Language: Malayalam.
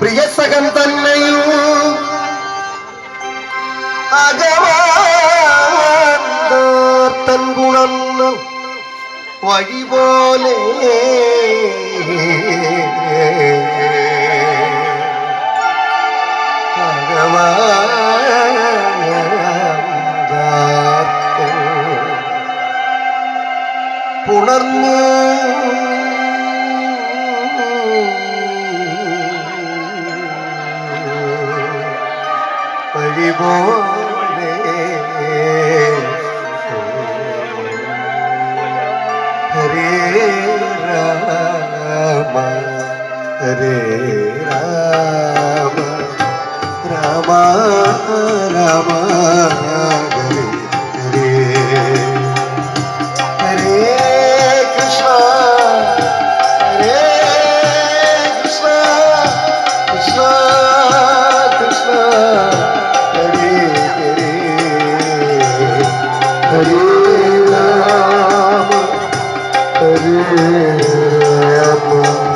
പ്രിയ സഖൻ തന്നെയും അകവാൻ ഗുണന്നു വഴി പോലെ പുണർന്നു. പഴിപോലെ Hare Rama Hare Rama Rama Rama. Hare Rama Hare Rama